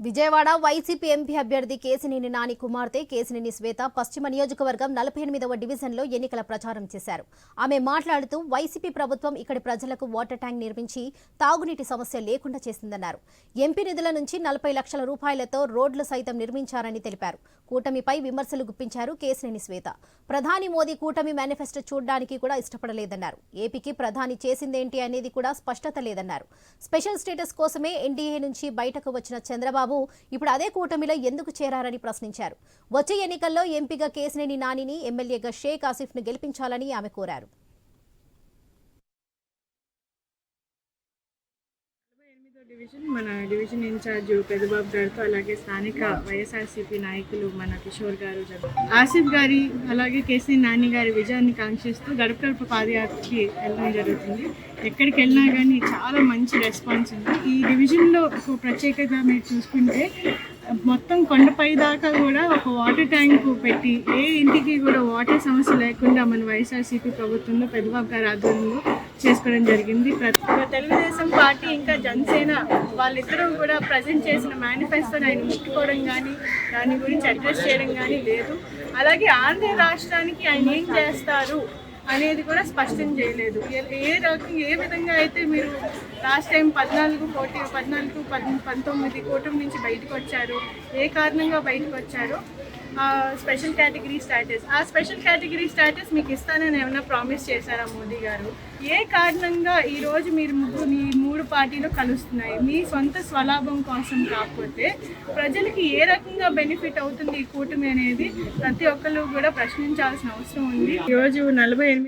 Vijayawada YCP MP అభ్యర్థి కేసినేని నాని కుమార్తె కేసినేని శ్వేత పశ్చిమ నియోజకవర్గం నలభై ఎనిమిదవ డివిజన్లో ఎన్నికల ప్రచారం చేశారు. ఆమె మాట్లాడుతూ వైసీపీ ప్రభుత్వం ఇక్కడి ప్రజలకు వాటర్ ట్యాంక్ నిర్మించి తాగునీటి సమస్య లేకుండా చేసిందన్నారు. ఎంపీ నిధుల నుంచి నలభై లక్షల రూపాయలతో రోడ్లు సైతం నిర్మించారని తెలిపారు. కూటమిపై విమర్శలు గుప్పించారు కేసినేని శ్వేత. ప్రధాని మోదీ కూటమి మేనిఫెస్టో చూడడానికి కూడా ఇష్టపడలేదన్నారు. ఏపీకి ప్రధాని చేసిందేంటి అనేది కూడా స్పష్టత లేదన్నారు. స్పెషల్ స్టేటస్ కోసమే ఎన్డీఏ నుంచి బయటకు వచ్చిన చంద్రబాబు ఇప్పుడు అదే కూటమిలో ఎందుకు చేరారని ప్రశ్నించారు. వచ్చే ఎన్నికల్లో ఎంపీగా కేసినేని నానిని ఎమ్మెల్యేగా షేక్ ఆసిఫ్ను గెలిపించాలని ఆమె కోరారు. డివిజన్ మన డివిజన్ ఇన్ఛార్జ్ పెద్దబాబు గారితో అలాగే స్థానిక వైఎస్ఆర్సీపీ నాయకులు మన కిషోర్ గారు ఆసిఫ్ గారి అలాగే కేసీ నాని గారి విజయాన్ని కాంక్షిస్తూ గడప గడప పాదయాత్రకి వెళ్ళడం జరుగుతుంది. ఎక్కడికి వెళ్ళినా కానీ చాలా మంచి మంచి రెస్పాన్స్ ఉంది. ఈ డివిజన్లో ఒక ప్రత్యేకత మీరు చూసుకుంటే మొత్తం కొండపై దాకా కూడా ఒక వాటర్ ట్యాంక్ పెట్టి ఏ ఇంటికి కూడా వాటర్ సమస్య లేకుండా మన వైఎస్ఆర్సీపీ ప్రభుత్వంలో పెద్దబాబు గారి ఆధ్వర్యంలో చేసుకోవడం జరిగింది. తెలుగుదేశం పార్టీ ఇంకా జనసేన వాళ్ళిద్దరూ కూడా ప్రజెంట్ చేసిన మేనిఫెస్టోని ఆయన ముట్టుకోవడం కానీ దాని గురించి అడ్రస్ చేయడం కానీ లేదు. అలాగే ఆంధ్ర రాష్ట్రానికి ఆయన ఏం చేస్తారు? అనేది కూడా స్పష్టం చేయలేదు. ఏ- రకం ఏ విధంగా అయితే మీరు లాస్ట్ టైం పద్నాలుగు కోటి పద్నాలుగు పద్ పంతొమ్మిది కూటమి నుంచి బయటకు వచ్చారు ఏ కారణంగా బయటకు వచ్చారో స్పెషల్ కేటగిరీ స్టాటస్. ఆ స్పెషల్ కేటగిరీ స్టాటస్ మీకు ఇస్తానని ఏమైనా ప్రామిస్ చేశారా మోదీ గారు? ఏ కారణంగా ఈరోజు మీరు మీ మూడు పార్టీలు కలుస్తున్నాయి? మీ సొంత స్వలాభం కోసం కాకపోతే ప్రజలకి ఏ రకంగా బెనిఫిట్ అవుతుంది ఈ కూటమి అనేది ప్రతి ఒక్కరు కూడా ప్రశ్నించాల్సిన అవసరం ఉంది. ఈరోజు నలభై ఎనిమిది